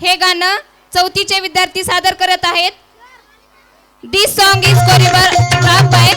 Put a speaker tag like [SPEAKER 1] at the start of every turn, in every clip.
[SPEAKER 1] हे गाणं चौथीचे विद्यार्थी सादर करत आहेत. This song is choreograph by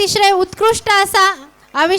[SPEAKER 2] अतिशय उत्कृष्ट असा आविष्कार